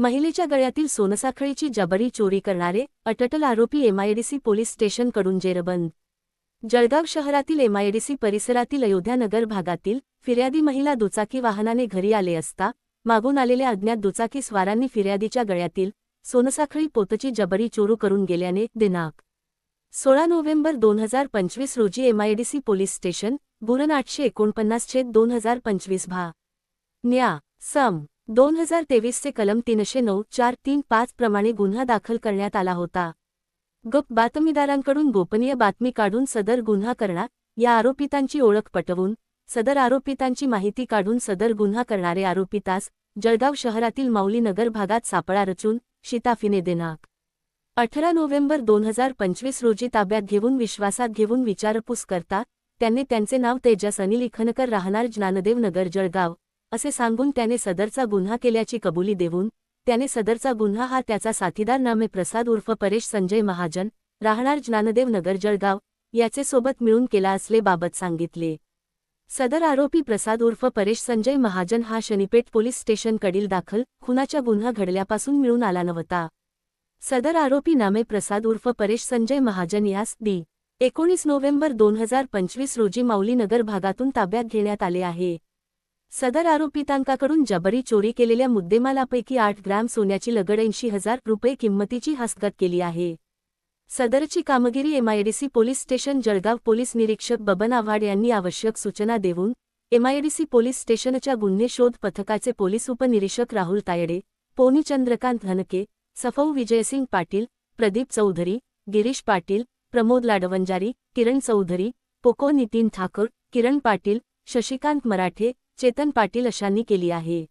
महिलेच्या गळ्यातील सोनसाखळीची जबरी चोरी करणारे अटटल आरोपी एमआयडीसी पोलीस स्टेशनकडून जेरबंद. जळगाव शहरातील एमआयडीसी परिसरातील अयोध्यानगर भागातील फिर्यादी महिला दुचाकी वाहनाने घरी आले असता मागून आलेल्या अज्ञात दुचाकी स्वारांनी फिर्यादीच्या गळ्यातील सोनसाखळी पोतची जबरी चोरू करून गेल्याने दिनांक सोळा नोव्हेंबर दोन हजार पंचवीस रोजी एमआयडीसी पोलीस स्टेशन बुरन आठशे एकोणपन्नास छेद दोन हजार पंचवीस भा. न्या. सम. दोन हजार तेवीसचे कलम तीनशे नऊ चार तीन पाच प्रमाणे गुन्हा दाखल करण्यात आला होता. गप बातमीदारांकडून गोपनीय बातमी काढून सदर गुन्हा करणार या आरोपितांची ओळख पटवून सदर आरोपितांची माहिती काढून सदर गुन्हा करणारे आरोपितास जळगाव शहरातील माऊलीनगर भागात सापळा रचून शिताफीने दिनांक अठरा नोव्हेंबर दोन हजार पंचवीस रोजी ताब्यात घेऊन विश्वासात घेऊन विचारपूस करता त्यांनी त्यांचे नाव तेजस अनिल इखनकर राहणार ज्ञानदेव नगर जळगाव. असे सांगून त्याने सदरचा गुन्हा केल्याची कबुली देऊन त्याने सदरचा गुन्हा हा त्याचा साथीदार नामे प्रसाद उर्फ परेश संजय महाजन राहणार ज्ञानदेव नगर जळगाव याचे सोबत मिळून केला असले बाबत सांगितले. सदर आरोपी प्रसाद उर्फ परेश संजय महाजन हा शनीपेठ पोलीस स्टेशनकडील दाखल खुनाच्या गुन्हा घडल्यापासून मिळून आला नव्हता. सदर आरोपी नामे प्रसाद उर्फ परेश संजय महाजन यास दी एकोणीस नोव्हेंबर दोन हजार पंचवीस रोजी माऊलीनगर भागातून ताब्यात घेण्यात आले आहे. सदर आरोपितांकाकडून जबरी चोरी केलेल्या मुद्देमालापैकी आठ ग्रॅम सोन्याची लगड ऐंशी हजार रुपये किंमतीची हस्तगत केली आहे. सदरची कामगिरी MIDC police station Jalgaon police निरीक्षक बबन आव्हाड यांनी आवश्यक सूचना देऊन एमआयडीसी पोलीस स्टेशनच्या गुन्हे शोध पथकाचे पोलीस उपनिरीक्षक राहुल तायडे पोनी चंद्रकांत धनके सफौ विजयसिंग पाटील प्रदीप चौधरी गिरीश पाटील प्रमोद लाडवंजारी किरण चौधरी पोको नितीन ठाकूर किरण पाटील शशिकांत मराठे चेतन पाटील अशांनी केली आहे.